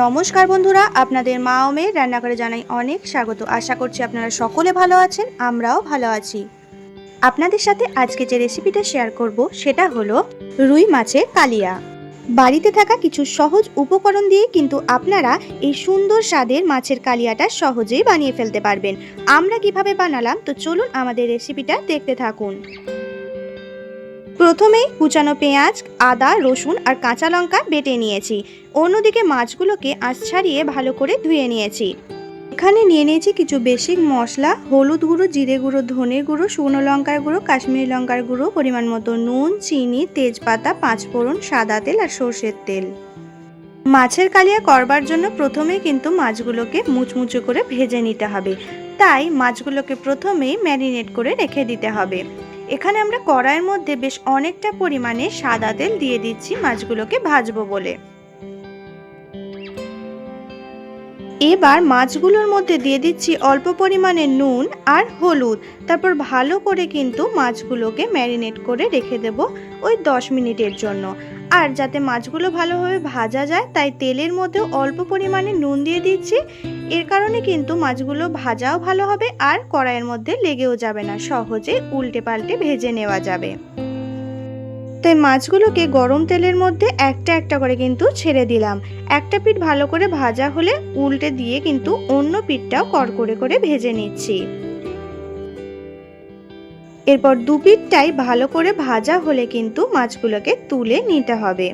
নমস্কার বন্ধুরা, আপনাদের মা ও মেয়ের রান্নাঘরে জানাই অনেক স্বাগত। আশা করছি আপনারা সকলে ভালো আছেন, আমরাও ভালো আছি। আপনাদের সাথে আজকে যে রেসিপিটা শেয়ার করব, সেটা হলো রুই মাছের কালিয়া। বাড়িতে থাকা কিছু সহজ উপকরণ দিয়ে কিন্তু আপনারা এই সুন্দর স্বাদের মাছের কালিয়াটা সহজেই বানিয়ে ফেলতে পারবেন। আমরা কীভাবে বানালাম, তো চলুন আমাদের রেসিপিটা দেখতে থাকুন। প্রথমেই কুচানো পেঁয়াজ, আদা, রসুন আর কাঁচা লঙ্কা বেটে নিয়েছি। অন্যদিকে মাছগুলোকে আঁচ ছাড়িয়ে ভালো করে ধুয়ে নিয়েছি। এখানে নিয়ে নিয়েছি কিছু বেসিক মশলা, হলুদ গুঁড়ো, জিরে গুঁড়ো, ধনে গুঁড়ো, শুকনো লঙ্কার গুঁড়ো, কাশ্মীরি লঙ্কার গুঁড়ো, পরিমাণ মতো নুন, চিনি, তেজপাতা, পাঁচফোড়ন, সাদা তেল আর সর্ষের তেল। মাছের কালিয়া করবার জন্য প্রথমেই কিন্তু মাছগুলোকে মুচমুচে করে ভেজে নিতে হবে। তাই মাছগুলোকে প্রথমেই ম্যারিনেট করে রেখে দিতে হবে। এখানে আমরা কড়াইয়ের মধ্যে বেশ অনেকটা পরিমাণে সাদা তেল দিয়ে দিচ্ছি মাছগুলোকে ভাজবো বলে। এবার মাছগুলোর মধ্যে দিয়ে দিচ্ছি অল্প পরিমাণে নুন আর হলুদ। তারপর ভালো করে কিন্তু মাছগুলোকে ম্যারিনেট করে রেখে দেব ওই দশ মিনিটের জন্য। আর যাতে মাছগুলো ভালোভাবে ভাজা যায়, তাই তেলের মধ্যে অল্প পরিমাণে নুন দিয়ে দিচ্ছি। এর কারণে কিন্তু মাছগুলো ভাজাও ভালো হবে আর কড়াইয়ের মধ্যে লেগেও যাবে না, সহজে উল্টে পাল্টে ভেজে নেওয়া যাবে। তাই মাছগুলোকে গরম তেলের মধ্যে একটা একটা করে কিন্তু ছেড়ে দিলাম। একটা পিঠ ভালো করে ভাজা হলে উল্টে দিয়ে কিন্তু অন্য পিঠটাও কড়কড়ে করে ভেজে নিচ্ছি। এরপর দু পিঠটাই ভালো করে ভাজা হলে কিন্তু মাছগুলোকে তুলে নিতে হবে।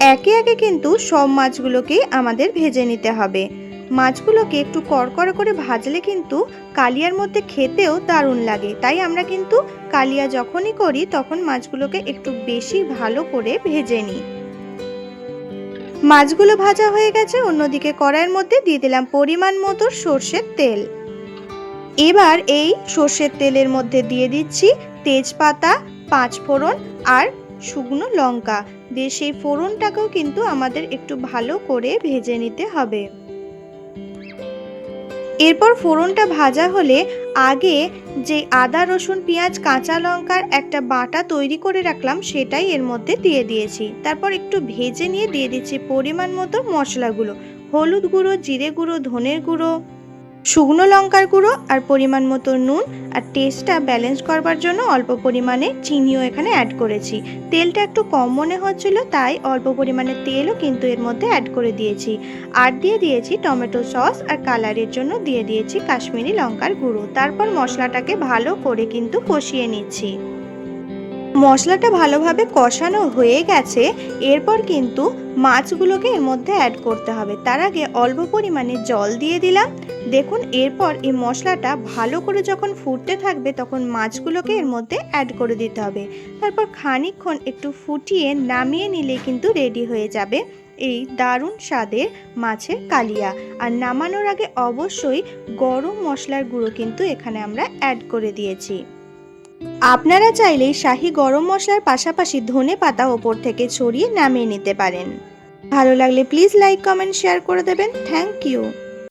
একে একে কিন্তু সব মাছগুলোকেই আমাদের ভেজে নিতে হবে। মাছগুলোকে একটু কড়কড়া করে ভাজলে কিন্তু কালিয়ার মধ্যে খেতেও দারুণ লাগে। তাই আমরা কিন্তু কালিয়া যখনই করি তখন মাছগুলোকে একটু বেশি ভালো করে ভেজে নিই। মাছগুলো ভাজা হয়ে গেছে। অন্যদিকে কড়াইয়ের মধ্যে দিয়ে দিলাম পরিমাণ মতো সর্ষের তেল। এবার এই সর্ষের তেলের মধ্যে দিয়ে দিচ্ছি তেজপাতা, পাঁচ ফোড়ন আর শুকনো লঙ্কা। দিয়ে সেই ফোড়নটাকেও কিন্তু আমাদের একটু ভালো করে ভেজে নিতে হবে। এরপর ফোড়নটা ভাজা হলে আগে যে আদা, রসুন, পেঁয়াজ, কাঁচা লঙ্কার একটা বাটা তৈরি করে রাখলাম সেটাই এর মধ্যে দিয়ে দিয়েছি। তারপর একটু ভেজে নিয়ে দিয়ে দিচ্ছি পরিমাণ মতো মশলাগুলো। হলুদ গুঁড়ো, জিরে গুঁড়ো, ধনের গুঁড়ো শুকনো লঙ্কার গুঁড়ো আর পরিমাণ মতো নুন আর টেস্টটা ব্যালেন্স করবার জন্য অল্প পরিমাণে চিনিও এখানে অ্যাড করেছি। তেলটা একটু কম মনে হচ্ছিল, তাই অল্প পরিমাণে তেলও কিন্তু এর মধ্যে অ্যাড করে দিয়েছি। আর দিয়ে দিয়েছি টমেটো সস আর কালারের জন্য দিয়ে দিয়েছি কাশ্মীরি লঙ্কার গুঁড়ো। তারপর মশলাটাকে ভালো করে কিন্তু কষিয়ে নিচ্ছি। মশলাটা ভালোভাবে কষানো হয়ে গেছে, এরপর কিন্তু মাছগুলোকে এর মধ্যে অ্যাড করতে হবে। তার আগে অল্প পরিমাণে জল দিয়ে দিলাম। দেখুন, এরপর এই মশলাটা ভালো করে যখন ফুটতে থাকবে, তখন মাছগুলোকে এর মধ্যে অ্যাড করে দিতে হবে। তারপর খানিকক্ষণ একটু ফুটিয়ে নামিয়ে নিলে কিন্তু রেডি হয়ে যাবে এই দারুণ স্বাদের মাছের কালিয়া। আর নামানোর আগে অবশ্যই গরম মশলার গুঁড়ো কিন্তু এখানে আমরা অ্যাড করে দিয়েছি। আপনারা চাইলে শাহি গরম মশলার পাশাপাশি ধনে পাতা ওপর থেকে ছড়িয়ে নামিয়ে নিতে পারেন। ভালো লাগলে প্লিজ লাইক কমেন্ট শেয়ার করে দেবেন। Thank you